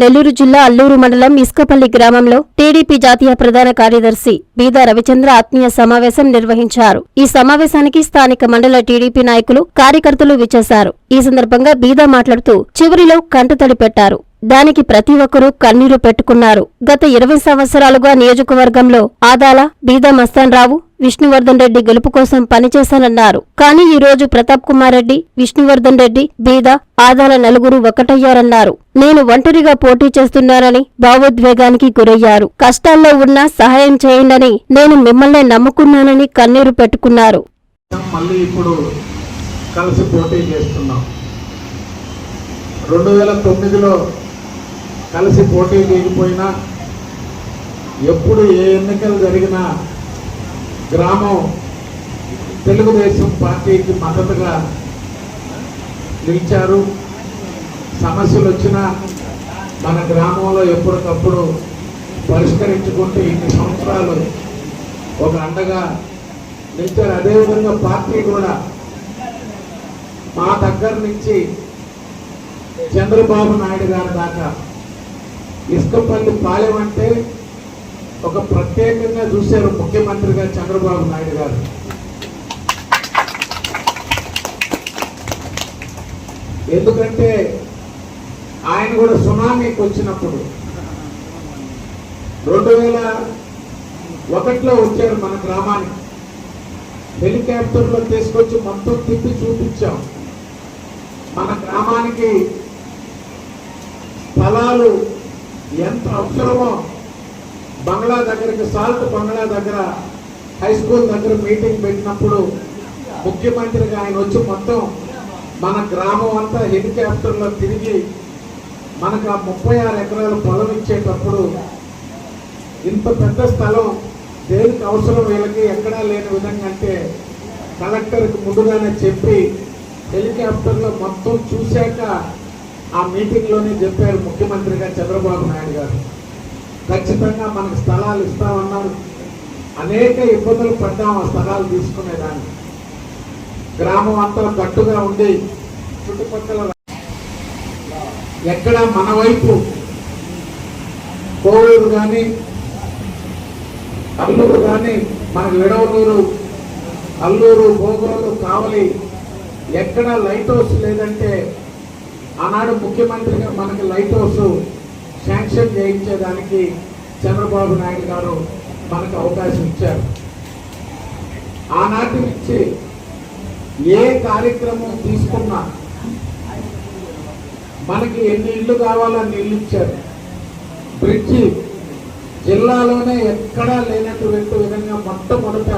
నెల్లూరు జిల్లా అల్లూరు మండలం ఇసుకపల్లి గ్రామంలో టీడీపీ జాతీయ ప్రధాన కార్యదర్శి బీదా రవిచంద్ర ఆత్మీయ సమావేశం నిర్వహించారు. ఈ సమావేశానికి స్థానిక మండల టీడీపీ నాయకులు కార్యకర్తలు విచ్చేశారు. ఈ సందర్భంగా బీదా మాట్లాడుతూ చివరిలో కంటతడి పెట్టారు. దానికి ప్రతి ఒక్కరూ కన్నీరు పెట్టుకున్నారు. గత ఇరవై సంవత్సరాలుగా నియోజకవర్గంలో ఆదాల బీదా మస్తాన్ రావు విష్ణువర్ధన్ రెడ్డి గెలుపు కోసం పనిచేశానన్నారు. కానీ ఈ రోజు ప్రతాప్ కుమార్ రెడ్డి విష్ణువర్ధన్ రెడ్డి బీదా ఆదాల నలుగురు ఒకటయ్యారన్నారు. నేను ఒంటరిగా పోటీ చేస్తున్నానని భావోద్వేగానికి గురయ్యారు. కష్టాల్లో ఉన్నా సహాయం చేయండని నేను మిమ్మల్నే నమ్ముకున్నానని కన్నీరు పెట్టుకున్నారు. మళ్ళీ ఇప్పుడు కలిసి పోటీ చేస్తున్నాం. రెండు వేల తొమ్మిదిలో కలిసి పోటీ చేయకపోయినా ఎప్పుడు ఏ ఎన్నికలు జరిగినా గ్రామం తెలుగుదేశం పార్టీకి మద్దతుగా నిలిచారు. సమస్యలు వచ్చినా మన గ్రామంలో ఎప్పటికప్పుడు పరిష్కరించుకుంటూ ఇన్ని సంవత్సరాలు ఒక అండగా నిలిచారు. అదేవిధంగా పార్టీ కూడా మా దగ్గర నుంచి చంద్రబాబు నాయుడు గారి దాకా ఇసుకపల్లి పాలెం అంటే ఒక ప్రత్యేకంగా చూశారు ముఖ్యమంత్రిగా చంద్రబాబు నాయుడు గారు. ఎందుకంటే ఆయన కూడా సునామీకి వచ్చినప్పుడు రెండు వేల ఒకటిలో వచ్చారు మన గ్రామానికి. హెలికాప్టర్లో తీసుకొచ్చి మొత్తం తిప్పి చూపించాం. మన గ్రామానికి స్థలాలు ఎంత అవసరమో బంగ్లా దగ్గరికి సాల్ట్ బంగ్లా దగ్గర హై స్కూల్ దగ్గర మీటింగ్ పెట్టినప్పుడు ముఖ్యమంత్రిగా ఆయన వచ్చి మొత్తం మన గ్రామం అంతా హెలికాప్టర్లో తిరిగి మనకు ఆ ముప్పై ఆరు ఎకరాలు పొలం ఇచ్చేటప్పుడు ఇంత పెద్ద స్థలం దేనికి అవసరం వీళ్ళకి? ఎక్కడా లేని విధంగా అంటే కలెక్టర్కి ముందుగానే చెప్పి హెలికాప్టర్లో మొత్తం చూశాక ఆ మీటింగ్లోనే చెప్పారు ముఖ్యమంత్రిగా చంద్రబాబు నాయుడు గారు. ఖచ్చితంగా మనకు స్థలాలు ఇస్తామన్నారు. అనేక ఇబ్బందులు పడ్డాం ఆ స్థలాలు తీసుకునేదాన్ని. గ్రామం అంతా గట్టుగా ఉండి చుట్టుపక్కల ఎక్కడ మన వైపు కోవూరు కానీ అల్లూరు కానీ మనకు విడవలూరు అల్లూరు భోగోలు కావలి ఎక్కడ లైట్ హౌస్ లేదంటే ఆనాడు ముఖ్యమంత్రిగా మనకి లైట్ హౌస్ శాంక్షన్ చేయించేదానికి చంద్రబాబు నాయుడు గారు మనకు అవకాశం ఇచ్చారు. ఆనాటి నుంచి ఏ కార్యక్రమం తీసుకున్నా మనకి ఎన్ని ఇళ్ళు కావాలో ఇల్లు ఇచ్చారు. బ్రిడ్జి జిల్లాలోనే ఎక్కడా లేనటువంటి విధంగా మొట్టమొదట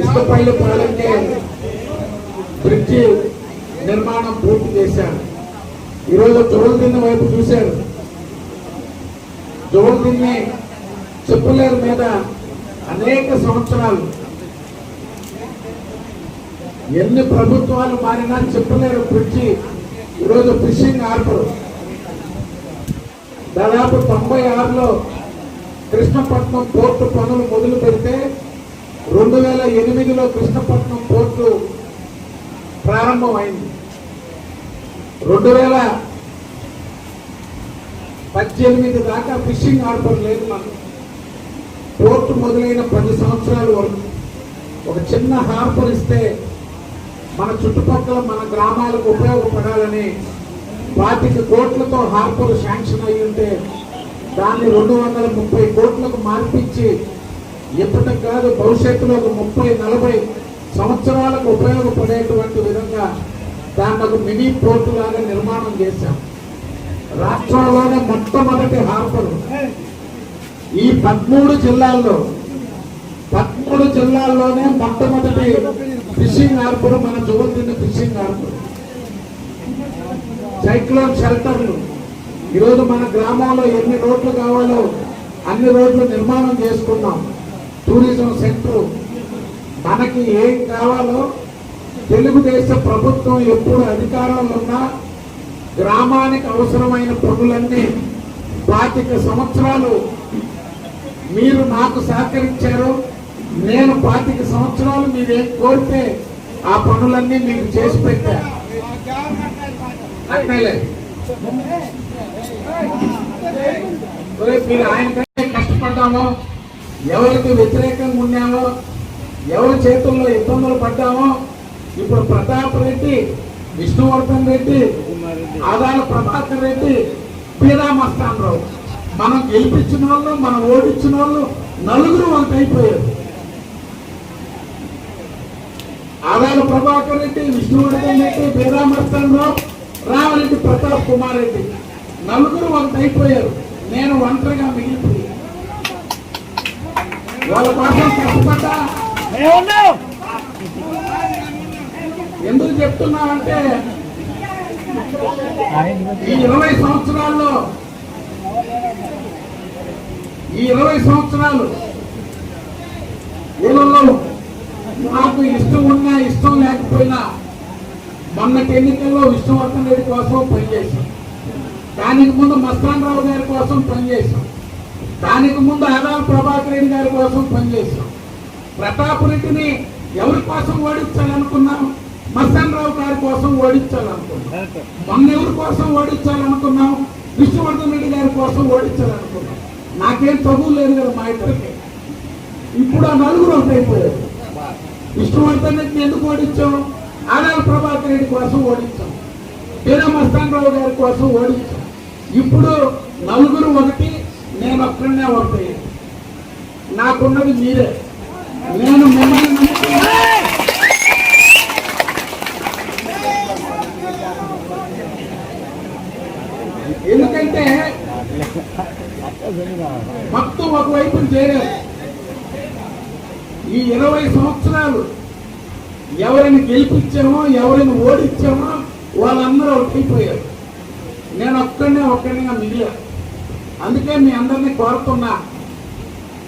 ఇసుకపల్లి పాలకే బ్రిడ్జి నిర్మాణం పూర్తి చేశారు. ఈరోజు జోల్దిన్న వైపు చూశాడు జోల్దిన్ని చెప్పులేరు మీద అనేక సంవత్సరాలు. ఎన్ని ప్రభుత్వాలు మారినా చెప్పలేరు బ్రిడ్జి ఈరోజు ఫిషింగ్ హార్బర్. దాదాపు తొంభై ఆరులో కృష్ణపట్నం పోర్టు పనులు మొదలు పెడితే రెండు వేల ఎనిమిదిలో కృష్ణపట్నం పోర్టు ప్రారంభమైంది. రెండు వేల పద్దెనిమిది దాకా ఫిషింగ్ హార్బర్ లేదు మనకు పోర్టు మొదలైన పది సంవత్సరాల వరకు ఒక చిన్న హార్బర్ ఇస్తే మన చుట్టుపక్కల మన గ్రామాలకు ఉపయోగపడాలని వాటికి కోట్లతో హార్బర్ శాంక్షన్ అయి ఉంటే దాన్ని రెండు వందల ముప్పై కోట్లకు మార్పించి ఇప్పటికి కాదు భవిష్యత్తులో ఒక ముప్పై నలభై సంవత్సరాలకు ఉపయోగపడేటువంటి విధంగా దాన్ని ఒక మినీ పోర్టు లాగా నిర్మాణం చేశాం. రాష్ట్రంలోనే మొట్టమొదటి హార్బర్. ఈ పదమూడు జిల్లాల్లో పదమూడు జిల్లాల్లోనే మొట్టమొదటి ఫిషింగ్ హార్బర్ మన చూడుతున్న ఫిషింగ్ హార్బర్. సైక్లోన్ షెల్టర్లు. ఈరోజు మన గ్రామంలో ఎన్ని రోడ్లు కావాలో అన్ని రోడ్లు నిర్మాణం చేసుకున్నాం. Tourism centre. మనకి ఏం కావాలో తెలుగుదేశ ప్రభుత్వం ఎప్పుడు అధికారంలో ఉన్నా గ్రామానికి అవసరమైన పనులన్నీ పాతిక సంవత్సరాలు మీరు నాకు సహకరించారు. నేను పాతిక సంవత్సరాలు మీరేం కోరితే ఆ పనులన్నీ మీకు చేసి పెట్టా. మీరు ఆయన కంటే ఆయనకంటే కష్టపడ్డామో ఎవరికి వ్యతిరేకంగా ఉన్నామో ఎవరి చేతుల్లో ఇబ్బందులు పడ్డామో ఇప్పుడు ప్రతాప్ రెడ్డి విష్ణువర్ధన్ రెడ్డి ఆదాల ప్రభాకర్ రెడ్డి పీరామస్తాన్ రావు. మనం గెలిపించిన వాళ్ళు మనం ఓడించిన వాళ్ళు నలుగురు వంత అయిపోయారు. ఆదాల ప్రభాకర్ రెడ్డి విష్ణువర్ధన్ రెడ్డి పీరామస్తాన్ రావు రామరెడ్డి ప్రతాప్ కుమార్ రెడ్డి. నలుగురు వంత అయిపోయారు. నేను ఒంటరిగా మిగిలిపోయి వాళ్ళ కోసం కష్టపడ్డా. ఎందుకు చెప్తున్నానంటే ఈ ఇరవై సంవత్సరాల్లో ఈ ఇరవై సంవత్సరాలు ఊళ్ళలో నాకు ఇష్టం ఉన్నా ఇష్టం లేకపోయినా మొన్నటి ఎన్నికల్లో విష్ణువర్ధన్ రెడ్డి కోసం పనిచేశాం. దానికి ముందు మస్తాన్ రావు గారి కోసం పనిచేశాం. దానికి ముందు ఆదాల ప్రభాకర్ రెడ్డి గారి కోసం పనిచేశాం. ప్రతాప్ రెడ్డిని ఎవరి కోసం ఓడించాలనుకున్నాం? మస్తాన్ రావు గారి కోసం ఓడించాలనుకున్నాం. మొన్న ఎవరి కోసం ఓడించాలనుకున్నాం. విష్ణువర్ధన్ రెడ్డి గారి కోసం ఓడించాలనుకున్నాం. నాకేం తగులు లేదు కదా మా ఇద్దరికి. ఇప్పుడు ఆ నలుగురు ఒకటైపోయారు. విష్ణువర్ధన్ రెడ్డిని ఎందుకు ఓడించాం? ఆదాల ప్రభాకర్ రెడ్డి కోసం ఓడించాం. వీరా మస్తాన్ రావు గారి కోసం ఓడించాం. ఇప్పుడు నలుగురు ఒకటి నేను ఒక్కడనే ఒకటి నాకున్నది మీరే. నేను మిమ్మల్ని నమ్ముకున్నా. ఎందుకంటే మొత్తం ఒకవైపు చేరారు ఈ ఇరవై సంవత్సరాలు ఎవరిని గెలిపించామో ఎవరిని ఓడించామో వాళ్ళందరూ ఒకటైపోయారు నేను ఒక్కడనే ఒక్కడిగా మిగిలా. అందుకే మీ అందరినీ కోరుతున్నా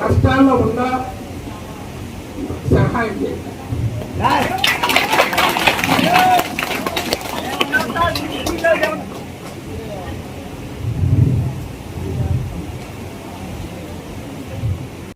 కష్టాల్లో ఉండ సహాయం చేయండి.